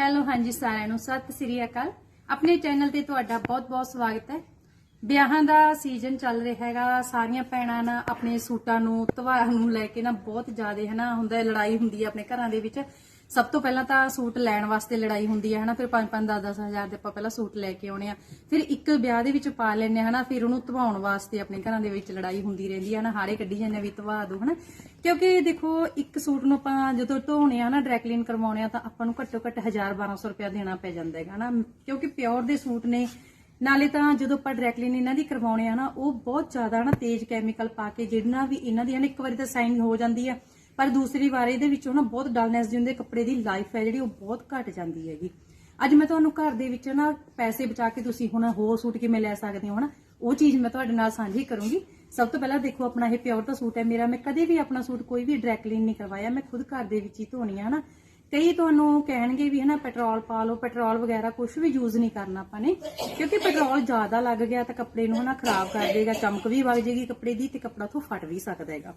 Hello, ਹਾਂਜੀ ਸਾਰਿਆਂ ਨੂੰ। ਸਤਿ ਸ੍ਰੀ ਅਕਾਲ। ਆਪਣੇ ਚੈਨਲ ਤੇ ਤੁਹਾਡਾ ਬਹੁਤ-ਬਹੁਤ ਸਵਾਗਤ ਹੈ। ਵਿਆਹਾਂ ਦਾ ਸੀਜ਼ਨ ਚੱਲ ਰਿਹਾ ਹੈਗਾ। ਸਾਰੀਆਂ ਭੈਣਾਂ ਨਾ ਆਪਣੇ ਸੂਟਾਂ ਨੂੰ, ਤਿਉਹਾਰਾਂ ਨੂੰ ਲੈ ਕੇ ਨਾ ਬਹੁਤ ਜ਼ਿਆਦਾ ਹੈ ਨਾ ਹੁੰਦਾ ਲੜਾਈ ਹੁੰਦੀ ਹੈ ਆਪਣੇ ਘਰਾਂ ਦੇ ਵਿੱਚ। ਸਭ ਤੋਂ ਪਹਿਲਾਂ ਤਾਂ ਸੂਟ ਲੈਣ ਵਾਸਤੇ ਲੜਾਈ ਹੁੰਦੀ ਹੈ ਹਨਾ? ਫਿਰ 5-5 10-10 ਹਜ਼ਾਰ ਦੇ ਆਪਾਂ ਪਹਿਲਾਂ ਸੂਟ ਲੈ ਕੇ ਆਉਣੇ ਆ। ਫਿਰ ਇੱਕ ਵਿਆਹ ਦੇ ਵਿੱਚ ਪਾ ਲੈਣੇ ਹਨਾ? ਫਿਰ ਉਹਨੂੰ ਧਵਾਉਣ ਵਾਸਤੇ ਆਪਣੇ ਘਰਾਂ ਦੇ ਵਿੱਚ ਲੜਾਈ ਹੁੰਦੀ ਰਹਿੰਦੀ ਹੈ ਨਾ ਹਾੜੇ ਕੱਢੀ ਜਾਂਦੇ ਵੀ ਧਵਾ ਦੋ, ਹਨਾ? ਕਿਉਂਕਿ ਦੇਖੋ, ਇੱਕ ਸੂਟ ਨੂੰ ਆਪਾਂ ਜਦੋਂ ਧੋਣੇ ਆ ਨਾ ਡਰਾਈ ਕਲੀਨ ਕਰਵਾਉਣੇ ਆ, ਤਾਂ ਆਪਾਂ ਨੂੰ ਘੱਟੋ ਘੱਟ 1000 1200 ਰੁਪਇਆ ਦੇਣਾ ਪੈ ਜਾਂਦਾ ਹੈਗਾ ਨਾ ਕਿਉਂਕਿ ਪਿਓਰ ਦੇ ਸੂਟ ਨੇ। ਨਾਲੇ ਤਾਂ ਜਦੋਂ ਆਪਾਂ ਡਰਾਈ ਕਲੀਨ ਇਹਨਾਂ ਦੀ ਕਰਵਾਉਣੇ ਆ ਨਾ ਉਹ ਬਹੁਤ ਜ਼ਿਆਦਾ ਨਾ ਤੇਜ਼ ਕੈਮੀਕਲ ਪਾ ਕੇ ਜਿਹੜਾ ਵੀ, ਇਹਨਾਂ ਦੀ ਨਾ ਇੱਕ ਵਾਰੀ ਤਾਂ ਸਾਈਨ ਹੋ ਜਾਂਦੀ ਆ। ਪਰ ਦੂਸਰੀ ਵਾਰ ਇਹਦੇ ਵਿੱਚੋਂ ਨਾ ਬਹੁਤ ਡਲਨੈਸ ਦੀ ਹੁੰਦੀ ਕੱਪੜੇ ਦੀ ਲਾਈਫ ਹੈ ਜਿਹੜੀ, ਉਹ ਬਹੁਤ ਘਟ ਜਾਂਦੀ ਹੈਗੀ। ਅੱਜ ਮੈਂ ਤੁਹਾਨੂੰ ਘਰ ਦੇ ਵਿੱਚ ਨਾ ਪੈਸੇ ਬਚਾ ਕੇ ਤੁਸੀਂ ਹੁਣ ਹੋਰ ਸੂਟ ਕਿਵੇਂ ਲੈ ਸਕਦੇ ਹੋ, ਹਨਾ? ਉਹ ਚੀਜ਼ ਮੈਂ ਤੁਹਾਡੇ ਨਾਲ ਸਾਂਝੀ ਕਰੂੰਗੀ। ਸਭ ਤੋਂ ਪਹਿਲਾਂ ਦੇਖੋ, ਆਪਣਾ ਇਹ ਪਿਓਰ ਦਾ ਸੂਟ ਹੈ ਮੇਰਾ। ਮੈਂ ਕਦੇ ਵੀ ਆਪਣਾ ਸੂਟ ਕੋਈ ਵੀ ਡਰਾਈ ਕਲੀਨ ਨਹੀਂ ਕਰਵਾਇਆ। ਮੈਂ ਖੁਦ ਘਰ ਦੇ ਵਿੱਚ ਹੀ ਧੋਣੀ ਆ, ਹਨਾ? ਕਈ ਤੁਹਾਨੂੰ ਕਹਿਣਗੇ ਵੀ, ਹਨਾ, ਪੈਟਰੋਲ ਪਾ ਲਓ, ਪੈਟਰੋਲ ਵਗੈਰਾ ਕੁਝ ਵੀ ਯੂਜ਼ ਨਹੀਂ ਕਰਨਾ ਆਪਾਂ ਨੇ। ਕਿਉਂਕਿ ਪੈਟਰੋਲ ਜ਼ਿਆਦਾ ਲੱਗ ਗਿਆ ਤਾਂ ਕੱਪੜੇ ਨੂੰ, ਹਨਾ, ਖਰਾਬ ਕਰ ਦੇਗਾ, ਚਮਕ ਵੀ ਵਗ ਜੇਗੀ ਕੱਪੜੇ ਦੀ ਤੇ ਕੱਪੜਾ ਤੋਂ ਫਟ ਵੀ ਸਕਦਾ ਹੈਗਾ।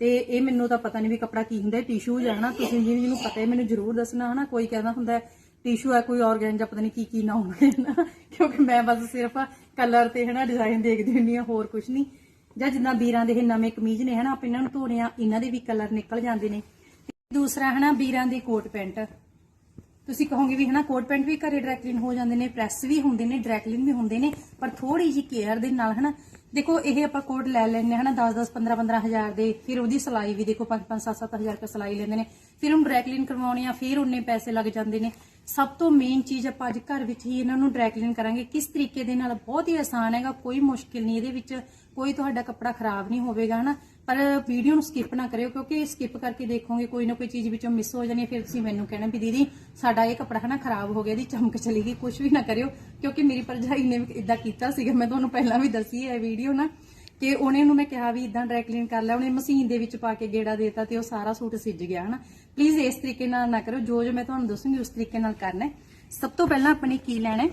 ਤੇ ਇਹ ਮੈਨੂੰ ਤਾਂ ਪਤਾ ਨਹੀਂ ਵੀ ਕੱਪੜਾ ਕੀ ਹੁੰਦਾ ਟਿਸ਼ੂ ਜਾਂ ਹਨਾ, ਤੁਸੀਂ ਜਿਹਨੂੰ ਜਿਹਨੂੰ ਪਤਾ ਹੈ, ਮੈਨੂੰ ਜ਼ਰੂਰ ਦੱਸਣਾ ਹਨਾ, ਕੋਈ ਕਹਿੰਦਾ ਹੁੰਦਾ ਟਿਸ਼ੂ ਹੈ, ਕੋਈ ਆਰਗੈਂਜਾ ਪਤਾ ਨਹੀਂ ਕੀ ਕੀ ਨਾ ਹੋਵੇ ਨਾ ਕਿਉਂਕਿ ਮੈਂ ਬਸ ਸਿਰਫ ਕਲਰ ਤੇ ਹਨਾ ਡਿਜ਼ਾਈਨ ਦੇਖਦੀ ਹੁੰਦੀ ਆ ਹੋਰ ਕੁਝ ਨਹੀਂ ਜਾਂ ਜਿੱਦਾਂ ਵੀਰਾਂ ਦੇ ਇਹ ਨਵੇਂ ਕਮੀਜ਼ ਨੇ ਹਨਾ, ਆਪਾਂ ਇਹਨਾਂ ਨੂੰ ਧੋਣੇ ਆ, ਇਹਨਾਂ ਦੇ ਵੀ ਕਲਰ ਨਿਕਲ ਜਾਂਦੇ ਨੇ। ਦੂਸਰਾ ਹਨਾ ਵੀਰਾਂ ਦੇ ਕੋਟ ਪੈਂਟ ਤੁਸੀਂ ਕਹੋਗੇ ਵੀ ਹਨਾ ਕੋਟ ਪੈਂਟ ਵੀ ਘਰੇ ਡਰੈਕਲਿਨ ਹੋ ਜਾਂਦੇ ਨੇ ਪ੍ਰੈਸ ਵੀ ਹੁੰਦੇ ਨੇ ਡਰੈਕਲਿਨ ਵੀ ਹੁੰਦੇ ਨੇ, ਪਰ ਥੋੜੀ ਜੀ ਕੇਅਰ ਦੇ ਨਾਲ ਹਨਾ ਦੇਖੋ, ਇਹ ਆਪਾਂ ਕੋਟ ਲੈ ਲੈਣੇ ਹਨਾ 10 10 15 15 ਹਜ਼ਾਰ ਦੇ, ਫਿਰ ਉਹਦੀ ਸਲਾਈ ਵੀ ਦੇਖੋ 5 5 7 7 ਹਜ਼ਾਰ ਰੁਪਏ ਸਲਾਈ ਲੈਂਦੇ ਨੇ। ਫਿਰ ਉਹਨੂੰ ਡਰਾਈ ਕਲੀਨ ਕਰਵਾਉਣੀ ਆ, ਫਿਰ ਉਹਨੇ ਪੈਸੇ ਲੱਗ ਜਾਂਦੇ ਨੇ। ਸਭ ਤੋਂ ਮੇਨ ਚੀਜ਼ ਆਪਾਂ ਅੱਜ ਘਰ ਵਿੱਚ ਹੀ ਇਹਨਾਂ ਨੂੰ ਡਰਾਈ ਕਰਾਂਗੇ। ਕਿਸ ਤਰੀਕੇ ਦੇ ਨਾਲ ਬਹੁਤ ਹੀ ਆਸਾਨ ਹੈਗਾ, ਕੋਈ ਮੁਸ਼ਕਿਲ ਨਹੀਂ, ਇਹਦੇ ਵਿੱਚ ਕੋਈ ਤੁਹਾਡਾ ਕੱਪੜਾ ਖਰਾਬ ਨਹੀਂ ਹੋਵੇਗਾ, ਹਨਾ। ਪਰ ਵੀਡੀਓ ਨੂੰ ਸਕਿਪ ਨਾ ਕਰਿਓ, ਕਿਉਂਕਿ ਸਕਿਪ ਕਰਕੇ ਦੇਖੋਗੇ ਕੋਈ ਨਾ ਕੋਈ ਚੀਜ਼ ਵਿੱਚੋਂ ਮਿਸ ਹੋ ਜਾਣੀ ਹੈ, ਫਿਰ ਤੁਸੀਂ ਮੈਨੂੰ ਕਹਿਣਾ ਵੀ ਦੀਦੀ ਸਾਡਾ ਇਹ ਕੱਪੜਾ ਹਨਾ ਖਰਾਬ ਹੋ ਗਿਆ ਦੀ ਚਮਕ ਚਲੀ ਗਈ ਕੁਝ ਵੀ ਨਾ ਕਰਿਓ, ਕਿਉਂਕਿ ਮੇਰੀ ਭਰਜਾਈ ਨੇ ਇਦਾਂ ਕੀਤਾ ਸੀਗਾ, ਮੈਂ ਤੁਹਾਨੂੰ ਪਹਿਲਾਂ ਵੀ ਦੱਸੀ ਹੈ ਵੀਡੀਓ ਨਾ ਕਿ ਉਹਨੇ ਨੂੰ ਮੈਂ ਕਿਹਾ ਵੀ ਇਦਾਂ ਡਰਾਈ ਕਲੀਨ ਕਰ ਲੈ, ਉਹਨੇ ਮਸ਼ੀਨ ਦੇ ਵਿੱਚ ਪਾ ਕੇ ਗੇੜਾ ਦੇਤਾ ਤੇ ਉਹ ਸਾਰਾ ਸੂਟ ਸਿੱਜ ਗਿਆ ਹਨਾ। ਪਲੀਜ਼ ਇਸ ਤਰੀਕੇ ਨਾਲ ਨਾ ਕਰੋ ਜੋ ਜੋ ਮੈਂ ਤੁਹਾਨੂੰ ਦੱਸੂਗੀ ਉਸ ਤਰੀਕੇ ਨਾਲ ਕਰਨਾ ਸਭ ਤੋਂ ਪਹਿਲਾਂ ਆਪਣੇ ਕੀ ਲੈਣਾ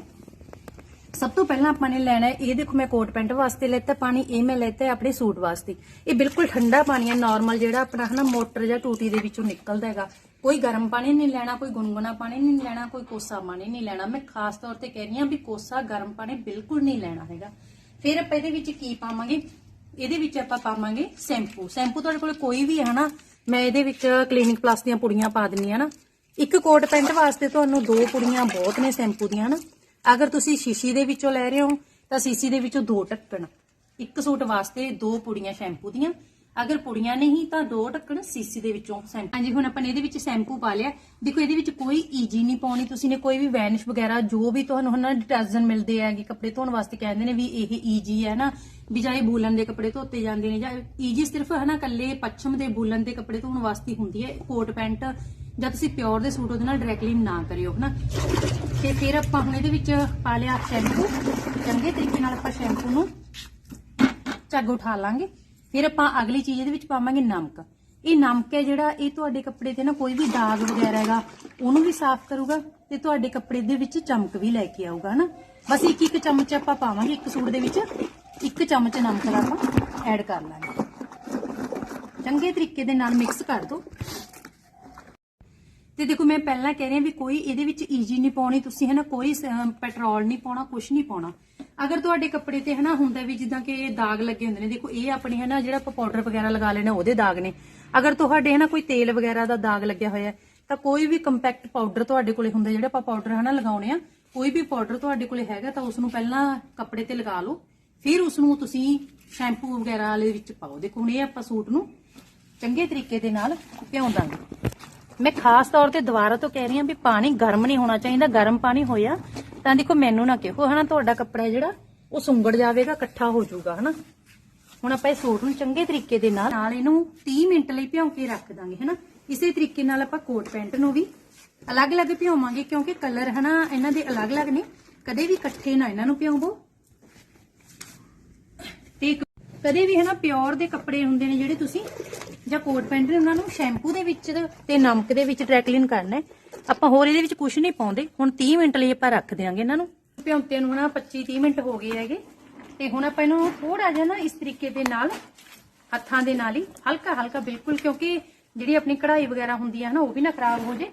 ਸਭ ਤੋਂ ਪਹਿਲਾਂ ਆਪਾਂ ਨੇ ਲੈਣਾ ਹੈ, ਇਹ ਦੇਖੋ ਮੈਂ ਕੋਟ ਪੈਂਟ ਵਾਸਤੇ ਲੈਤਾ, ਪਾਣੀ ਇਹ ਮੈਂ ਲੈਤਾ ਆਪਣੇ ਸੂਟ ਵਾਸਤੇ। ਇਹ ਬਿਲਕੁਲ ਠੰਡਾ ਪਾਣੀ ਹੈ ਨਾਰਮਲ ਜਿਹੜਾ ਆਪਣਾ ਹਨਾ ਮੋਟਰ ਜਾਂ ਟੂਟੀ ਦੇ ਵਿੱਚੋਂ ਨਿਕਲਦਾ ਹੈਗਾ। ਕੋਈ ਗਰਮ ਪਾਣੀ ਨਹੀਂ ਲੈਣਾ, ਕੋਈ ਗੁਨਗੁਨਾ ਪਾਣੀ ਨਹੀਂ ਲੈਣਾ, ਕੋਈ ਕੋਸਾ ਪਾਣੀ ਨਹੀਂ ਲੈਣਾ। ਮੈਂ ਖਾਸ ਤੌਰ ਤੇ ਕਹਿ ਰਹੀ ਹਾਂ ਵੀ ਕੋਸਾ ਗਰਮ ਪਾਣੀ ਬਿਲਕੁਲ ਨਹੀਂ ਲੈਣਾ ਹੈਗਾ। ਫਿਰ ਆਪਾਂ ਇਹਦੇ ਵਿੱਚ ਕੀ ਪਾਵਾਂਗੇ? ਇਹਦੇ ਵਿੱਚ ਆਪਾਂ ਪਾਵਾਂਗੇ ਸ਼ੈਂਪੂ। ਸ਼ੈਂਪੂ ਤੁਹਾਡੇ ਕੋਲ ਕੋਈ ਵੀ ਹੈ ਨਾ, ਮੈਂ ਇਹਦੇ ਵਿੱਚ ਕਲੀਨਿਕ ਪਲੱਸ ਦੀਆਂ ਪੁੜੀਆਂ ਪਾ ਦਿੰਨੀ ਆ ਨਾ। ਇੱਕ ਕੋਟ ਪੈਂਟ ਵਾਸਤੇ ਤੁਹਾਨੂੰ ਦੋ ਪੁੜੀਆਂ ਬਹੁਤ ਨੇ ਸ਼ੈਂਪੂ ਦੀਆਂ, ਹਨਾ। ਅਗਰ ਤੁਸੀਂ ਸ਼ੀਸ਼ੀ ਦੇ ਵਿੱਚੋਂ ਲੈ ਰਹੇ ਹੋ, ਤਾਂ ਸ਼ੀਸ਼ੀ ਦੇ ਵਿੱਚੋਂ ਦੋ ਢੱਕਣ। ਇੱਕ ਸੂਟ ਵਾਸਤੇ ਦੋ ਪੁੜੀਆਂ ਸ਼ੈਂਪੂ ਦੀਆਂ। ਅਗਰ ਪੁੜੀਆਂ ਨਹੀਂ, ਤਾਂ ਦੋ ਢੱਕਣ ਸੀਸੀ ਦੇ ਵਿੱਚੋਂ ਸ਼ੈਂਪੂ। ਹਾਂਜੀ, ਹੁਣ ਆਪਾਂ ਨੇ ਇਹਦੇ ਵਿੱਚ ਸ਼ੈਂਪੂ ਪਾ ਲਿਆ। ਦੇਖੋ, ਇਹਦੇ ਵਿੱਚ ਕੋਈ ਈਜੀ ਨਹੀਂ ਪਾਉਣੀ। ਤੁਸੀਂ ਨੇ ਕੋਈ ਵੀ ਵੈਨਿਸ਼ ਵਗੈਰਾ, ਜੋ ਵੀ ਤੁਹਾਨੂੰ ਹਨਾ ਡਿਟਰਜੈਂਟ ਮਿਲਦੇ ਹੈਗੇ ਕੱਪੜੇ ਧੋਣ ਵਾਸਤੇ ਕਹਿੰਦੇ ਨੇ ਵੀ ਇਹ ਈਜੀ ਹੈ ਨਾ। ਵੀ ਜਾਂ ਇਹ ਬੂਲਨ ਦੇ ਕੱਪੜੇ ਧੋਤੇ ਜਾਂਦੇ ਨੇ, ਜਾਂ ਈਜੀ ਸਿਰਫ ਹਨਾ ਕੱਲੇ ਪੱਛਮ ਦੇ ਬੂਲਨ ਦੇ ਕੱਪੜੇ ਧੋਣ ਵਾਸਤੇ ਹੁੰਦੀ ਹੈ। ਕੋਟ ਪੈਂਟ, ਜਾਂ ਤੁਸੀਂ ਪਿਓਰ ਦੇ ਸੂਟ ਉਹਦੇ ਨਾਲ ਡਾਇਰੈਕਟਲੀ ਨਾ ਕਰਿਓ, ਹਨਾ? ਤੇ ਫਿਰ ਆਪਾਂ ਹੁਣ ਇਹਦੇ ਵਿੱਚ ਪਾ ਲਿਆ ਸ਼ੈਂਪੂ ਚੰਗੇ ਤਰੀਕੇ ਨਾਲ ਆਪਾਂ ਸ਼ੈਂਪੂ ਨੂੰ ਝੱਗ ਉਠਾ ਲਾਂਗੇ। ਫਿਰ ਆਪਾਂ ਅਗਲੀ ਚੀਜ਼ ਇਹਦੇ ਵਿੱਚ ਪਾਵਾਂਗੇ ਨਮਕ। ਇਹ ਨਮਕ ਹੈ ਜਿਹੜਾ ਇਹ ਤੁਹਾਡੇ ਕੱਪੜੇ ਤੇ ਨਾ ਕੋਈ ਵੀ ਦਾਗ ਵਗੈਰਾ ਹੈਗਾ, ਉਹਨੂੰ ਵੀ ਸਾਫ਼ ਕਰੂਗਾ ਤੇ ਤੁਹਾਡੇ ਕੱਪੜੇ ਦੇ ਵਿੱਚ ਚਮਕ ਵੀ ਲੈ ਕੇ ਆਊਗਾ, ਹਨਾ? ਬਸ ਇੱਕ ਇੱਕ ਚਮਚ ਆਪਾਂ ਪਾਵਾਂਗੇ, ਇੱਕ ਸੂਟ ਦੇ ਵਿੱਚ, ਇੱਕ ਚਮਚ ਨਮਕ ਦਾ ਆਪਾਂ ਐਡ ਕਰ ਲਾਂਗੇ। ਚੰਗੇ ਤਰੀਕੇ ਦੇ ਨਾਲ ਮਿਕਸ ਕਰ ਦਿਓ ਤੇ ਦੇਖੋ ਮੈਂ ਪਹਿਲਾਂ ਕਹਿ ਰਹੀ ਹਾਂ ਵੀ ਕੋਈ ਇਹਦੇ ਵਿੱਚ ਈਜੀ ਨਹੀਂ ਪਾਉਣੀ, ਤੁਸੀਂ ਹਨਾ ਕੋਈ ਪੈਟਰੋਲ ਨਹੀਂ ਪਾਉਣਾ ਕੁਝ ਨਹੀਂ ਪਾਉਣਾ। ਅਗਰ ਤੁਹਾਡੇ ਕੱਪੜੇ ਤੇ ਹਨਾ ਹੁੰਦਾ ਵੀ ਜਿੱਦਾਂ ਕਿ ਦਾਗ ਲੱਗੇ ਹੁੰਦੇ ਨੇ, ਦੇਖੋ ਇਹ ਆਪਣੇ ਹਨਾ ਜਿਹੜਾ ਆਪਾਂ ਪਾਊਡਰ ਵਗੈਰਾ ਲਗਾ ਲੈਣਾ ਉਹਦੇ ਦਾਗ ਨੇ। ਅਗਰ ਤੁਹਾਡੇ ਹਨਾ ਕੋਈ ਤੇਲ ਵਗੈਰਾ ਦਾ ਦਾਗ ਲੱਗਿਆ ਹੋਇਆ ਤਾਂ ਕੋਈ ਵੀ ਕੰਪੈਕਟ ਪਾਊਡਰ ਤੁਹਾਡੇ ਕੋਲੇ ਹੁੰਦਾ, ਜਿਹੜਾ ਆਪਾਂ ਪਾਊਡਰ ਹਨਾ ਲਗਾਉਣੇ ਆ ਕੋਈ ਵੀ ਪਾਊਡਰ ਤੁਹਾਡੇ ਕੋਲੇ ਹੈਗਾ ਤਾਂ ਉਸ ਨੂੰ ਪਹਿਲਾਂ ਕੱਪੜੇ ਤੇ ਲਗਾ ਲਓ। ਫਿਰ ਉਸ ਨੂੰ ਤੁਸੀਂ ਸ਼ੈਂਪੂ ਵਗੈਰਾ ਵਾਲੇ ਵਿੱਚ ਪਾਓ। ਦੇਖੋ ਹੁਣ ਇਹ ਆਪਾਂ ਸੂਟ ਨੂੰ ਚੰਗੇ ਤਰੀਕੇ ਦੇ ਨਾਲ ਭਿਉਂ ਦਾਂਗੇ ਮੈਂ ਖਾਸ ਤੌਰ ਤੇ ਦੁਬਾਰਾ ਤੋਂ ਕਹਿ ਰਹੀ ਹਾਂ ਵੀ ਪਾਣੀ ਗਰਮ ਨਹੀਂ ਹੋਣਾ ਚਾਹੀਦਾ, ਗਰਮ ਪਾਣੀ ਹੋਇਆ, ਤਾਂ ਦੇਖੋ ਮੈਨੂੰ ਨਾ ਕਿਹੋ, ਹਨਾ, ਤੁਹਾਡਾ ਕੱਪੜਾ ਜਿਹੜਾ, ਉਹ ਸੁੰਗੜ ਜਾਵੇਗਾ, ਇਕੱਠਾ ਹੋ ਜਾਊਗਾ, ਹਨਾ। ਹੁਣ ਆਪਾਂ ਇਹ ਸੂਟ ਨੂੰ ਚੰਗੇ ਤਰੀਕੇ ਦੇ ਨਾਲ ਨਾਲ ਇਹਨੂੰ 30 ਮਿੰਟ ਲਈ ਭਿਉਂ ਕੇ ਰੱਖ ਦਾਂਗੇ, ਹਨਾ। ਇਸੇ ਤਰੀਕੇ ਨਾਲ ਆਪਾਂ ਕੋਟ ਪੈਂਟ ਨੂੰ ਵੀ ਅਲੱਗ-ਅਲੱਗ ਭਿਉਵਾਂਗੇ, ਕਿਉਂਕਿ ਕਲਰ, ਹਨਾ, ਇਹਨਾਂ ਦੇ ਅਲੱਗ-ਅਲੱਗ ਨੇ। ਕਦੇ ਵੀ ਇਕੱਠੇ ਨਾ ਇਹਨਾਂ ਨੂੰ ਭਿਉਂਵੋ। ਤੇ ਕਦੇ ਵੀ ਹਨਾ ਪਿਓਰ ਦੇ ਕੱਪੜੇ ਹੁੰਦੇ ਨੇ ਜਿਹੜੇ ਤੁਸੀਂ ਜਾਂ ਕੋਟ ਪੈਂਟ ਨੇ, ਉਹਨਾਂ ਨੂੰ ਸ਼ੈਂਪੂ ਦੇ ਵਿੱਚ ਤੇ ਨਮਕ ਦੇ ਵਿੱਚ ਡਰਾਈ ਕਰਨਾ ਹੈ। ਆਪਾਂ ਹੋਰ ਇਹਦੇ ਵਿੱਚ ਕੁਝ ਨਹੀਂ ਪਾਉਂਦੇ। ਹੁਣ 30 ਮਿੰਟ ਲਈ ਆਪਾਂ ਰੱਖ ਦਿਆਂਗੇ ਇਹਨਾਂ ਨੂੰ। ਭਿਉਂਤੇ ਨੂੰ ਹਨਾ 25 30 ਮਿੰਟ ਹੋ ਗਏ ਹੈਗੇ। ਤੇ ਹੁਣ ਆਪਾਂ ਇਹਨੂੰ ਥੋੜਾ ਜਿਹਾ ਨਾ ਇਸ ਤਰੀਕੇ ਦੇ ਨਾਲ, ਹੱਥਾਂ ਦੇ ਨਾਲ ਹੀ ਹਲਕਾ ਹਲਕਾ ਬਿਲਕੁਲ, ਕਿਉਂਕਿ ਜਿਹੜੀ ਆਪਣੀ ਕਢਾਈ ਵਗੈਰਾ ਹੁੰਦੀ ਹੈ ਨਾ ਉਹ ਵੀ ਨਾ ਖਰਾਬ ਹੋ ਜੇ।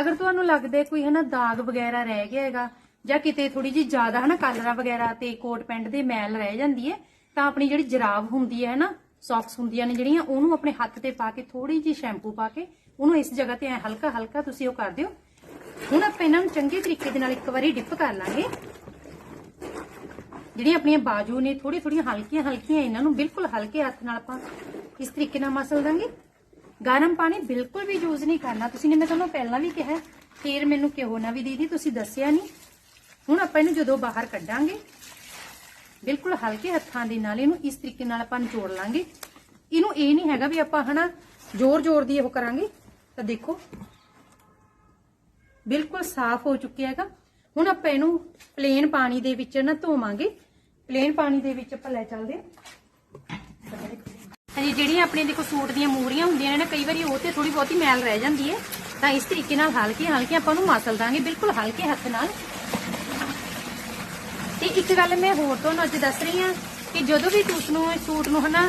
ਅਗਰ ਤੁਹਾਨੂੰ ਲੱਗਦਾ ਕੋਈ ਹਨਾ ਦਾਗ ਵਗੈਰਾ ਰਹਿ ਗਿਆ ਹੈਗਾ ਜਾਂ ਕਿਤੇ ਥੋੜੀ ਜੀ ਜ਼ਿਆਦਾ ਹਨਾ ਕਲਰਾਂ ਵਗੈਰਾ ਤੇ ਕੋਟ ਪੈਂਟ ਦੇ ਮੈਲ ਰਹਿ ਜਾਂਦੀ ਹੈ ਤਾਂ ਆਪਣੀ ਜਿਹੜੀ ਜਰਾਬ ਹੁੰਦੀ ਹੈ ਨਾ ਸੌਕਸ ਹੁੰਦੀਆਂ ਨੇ ਜਿਹੜੀਆਂ, ਉਹਨੂੰ ਆਪਣੇ ਹੱਥ ਤੇ ਪਾ ਕੇ ਥੋੜੀ ਜਿਹੀ ਸ਼ੈਂਪੂ ਪਾ ਕੇ, ਉਹਨੂੰ ਇਸ ਜਗ੍ਹਾ ਤੇ ਐ ਹਲਕਾ ਹਲਕਾ ਤੁਸੀਂ ਉਹ ਕਰ ਦਿਓ। ਹੁਣ ਆਪਾਂ ਇਹਨਾਂ ਨੂੰ ਚੰਗੇ ਤਰੀਕੇ ਦੇ ਨਾਲ ਇੱਕ ਵਾਰੀ ਡਿਪ ਕਰ ਲਾਂਗੇ। ਜਿਹੜੀਆਂ ਆਪਣੀਆਂ ਬਾਜੂ ਨੇ ਥੋੜੀ ਥੋੜੀਆਂ ਹਲਕੀਆਂ ਹਲਕੀਆਂ ਇਹਨਾਂ ਨੂੰ ਬਿਲਕੁਲ ਹਲਕੇ ਹੱਥ ਨਾਲ ਆਪਾਂ ਇਸ ਤਰੀਕੇ ਨਾਲ ਮਸਲ ਦਾਂਗੇ। ਗਰਮ ਪਾਣੀ ਬਿਲਕੁਲ ਵੀ ਯੂਜ਼ ਨਹੀਂ ਕਰਨਾ। ਤੁਸੀਂ ਨੇ ਮੈਂ ਤੁਹਾਨੂੰ ਪਹਿਲਾਂ ਵੀ ਕਿਹਾ, ਫੇਰ ਮੈਨੂੰ ਕਿਹੋ ਨਾ ਵੀ ਦੀਦੀ, ਤੁਸੀਂ ਦੱਸਿਆ ਨਹੀਂ। ਹੁਣ ਆਪਾਂ ਇਹਨੂੰ ਜਦੋਂ ਬਾਹਰ ਕੱਢਾਂਗੇ ਬਿਲਕੁਲ ਹਲਕੇ ਹੱਥਾਂ ਦੇ ਨਾਲ ਇਹਨੂੰ ਇਸ ਤਰੀਕੇ ਨਾਲ ਆਪਾਂ ਨਿਚੋੜ ਲਾਂਗੇ। ਇਹਨੂੰ ਇਹ ਨਹੀਂ ਹੈਗਾ ਵੀ ਆਪਾਂ ਹਨਾ ਜ਼ੋਰ ਜ਼ੋਰ ਦੀ ਉਹ ਕਰਾਂਗੇ। ਤਾਂ ਦੇਖੋ, ਬਿਲਕੁਲ ਸਾਫ਼ ਹੋ ਚੁੱਕਿਆ ਹੈਗਾ। ਹੁਣ ਆਪਾਂ ਇਹਨੂੰ ਪਲੇਨ ਪਾਣੀ ਦੇ ਵਿੱਚ ਨਾ ਧੋਵਾਂਗੇ। ਪਲੇਨ ਪਾਣੀ ਦੇ ਵਿੱਚ ਆਪਾਂ ਲੈ ਚੱਲਦੇ ਹਾਂਜੀ, ਜਿਹੜੀਆਂ ਆਪਣੇ ਦੇਖੋ ਸੂਟ ਦੀਆਂ ਮੂਰੀਆਂ ਹੁੰਦੀਆਂ ਨੇ ਨਾ, ਕਈ ਵਾਰੀ ਉਹ ਤੇ ਥੋੜੀ ਬਹੁਤੀ ਮੈਲ ਰਹਿ ਜਾਂਦੀ ਹੈ। ਤਾਂ ਇਸ ਤਰੀਕੇ ਨਾਲ ਹਲਕੇ ਹਲਕੇ ਆਪਾਂ ਨੂੰ ਮਸਲ ਦਾਂਗੇ। ਬਿਲਕੁਲ ਹਲਕੇ ਹੱਥ ਨਾਲ। ਤੇ ਇੱਕ ਗੱਲ ਮੈਂ ਹੋਰ ਤੁਹਾਨੂੰ ਅੱਜ ਦੱਸ ਰਹੀ ਹਾਂ ਕਿ ਜਦੋਂ ਵੀ ਤੁਸੀਂ ਨੂੰ ਸੂਟ ਨੂੰ ਹਨਾ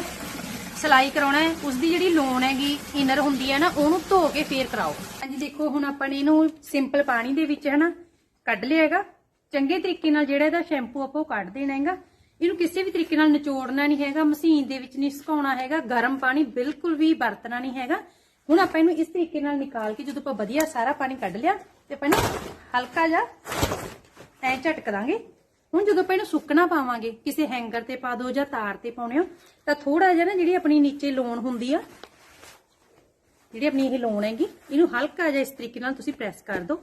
ਸਿਲਾਈ ਕਰਾਉਣਾ ਹੈ ਉਸ ਦੀ ਜਿਹੜੀ ਲੋਨ ਹੈਗੀ ਇਨਰ ਹੁੰਦੀ ਹੈ ਨਾ, ਉਹਨੂੰ ਧੋ ਕੇ ਫੇਰ ਕਰਾਓ। ਹਾਂਜੀ, ਦੇਖੋ, ਹੁਣ ਆਪਾਂ ਨੇ ਇਹਨੂੰ ਸਿੰਪਲ ਪਾਣੀ ਦੇ ਵਿੱਚ ਹਨਾ ਕੱਢ ਲਿਆ ਹੈਗਾ। ਚੰਗੇ ਤਰੀਕੇ ਨਾਲ ਜਿਹੜਾ ਇਹਦਾ ਸ਼ੈਂਪੂ ਆਪਾਂ ਉਹ ਕੱਢ ਦੇਣਾ ਹੈਗਾ। ਇਹਨੂੰ ਕਿਸੇ ਵੀ ਤਰੀਕੇ ਨਾਲ ਨਿਚੋੜਨਾ ਨਹੀਂ ਹੈਗਾ, ਮਸ਼ੀਨ ਦੇ ਵਿੱਚ ਨਹੀਂ ਸੁਕਾਉਣਾ ਹੈਗਾ, ਗਰਮ ਪਾਣੀ ਬਿਲਕੁਲ ਵੀ ਵਰਤਣਾ ਨਹੀਂ ਹੈਗਾ। ਹੁਣ ਆਪਾਂ ਇਹਨੂੰ ਇਸ ਤਰੀਕੇ ਨਾਲ ਨਿਕਾਲ ਕੇ ਜਦੋਂ ਆਪਾਂ ਵਧੀਆ ਸਾਰਾ ਪਾਣੀ ਕੱਢ ਲਿਆ, ਤੇ ਆਪਾਂ ਇਹਨੂੰ ਹਲਕਾ ਜਿਹਾ ਐ ਝਟਕ ਦਾਂਗੇ। ਹੁਣ ਜਦੋਂ ਆਪਾਂ ਇਹਨੂੰ ਸੁੱਕਣਾ ਪਾਵਾਂਗੇ, ਕਿਸੇ ਹੈਂਗਰ ਤੇ ਪਾ ਦਿਓ ਜਾਂ ਤਾਰ ਤੇ ਪਾਉਣੇ ਹੋ, ਤਾਂ ਥੋੜਾ ਜਿਹਾ ਨਾ ਜਿਹੜੀ ਆਪਣੀ ਨੀਚੇ ਲੋਨ ਹੁੰਦੀ ਆ, ਜਿਹੜੀ ਆਪਣੀ ਇਹ ਲੋਨ ਹੈਗੀ, ਇਹਨੂੰ ਹਲਕਾ ਜਿਹਾ ਇਸ ਤਰੀਕੇ ਨਾਲ ਤੁਸੀਂ ਪ੍ਰੈਸ ਕਰ ਦਿਓ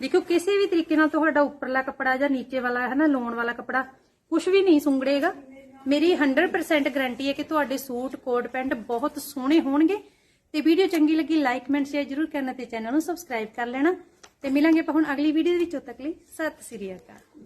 ਦੇਖੋ, ਕਿਸੇ ਵੀ ਤਰੀਕੇ ਨਾਲ ਤੁਹਾਡਾ ਉੱਪਰਲਾ ਕੱਪੜਾ ਜਾਂ ਨੀਚੇ ਵਾਲਾ ਹੈ ਨਾ ਲੋਨ ਵਾਲਾ ਕੱਪੜਾ ਕੁਝ ਵੀ ਨਹੀਂ ਸੁੰਗੜੇਗਾ। ਮੇਰੀ 100% ਗਾਰੰਟੀ ਹੈ ਕਿ ਤੁਹਾਡੇ ਸੂਟ, ਕੋਟ, ਪੈਂਟ ਬਹੁਤ ਸੋਹਣੇ ਹੋਣਗੇ। ਤੇ ਵੀਡੀਓ ਚੰਗੀ ਲੱਗੀ ਲਾਈਕ ਕਮੈਂਟ ਸ਼ੇਅਰ ਜਰੂਰ ਕਰਨਾ ਤੇ ਚੈਨਲ ਨੂੰ ਸਬਸਕ੍ਰਾਈਬ ਕਰ ਲੈਣਾ। ਤੇ ਮਿਲਾਂਗੇ ਆਪਾਂ ਹੁਣ ਅਗਲੀ ਵੀਡੀਓ ਦੇ ਵਿੱਚ ਉਦ ਤੱਕ ਲਈ ਸਤਿ ਸ੍ਰੀ ਅਕਾਲ।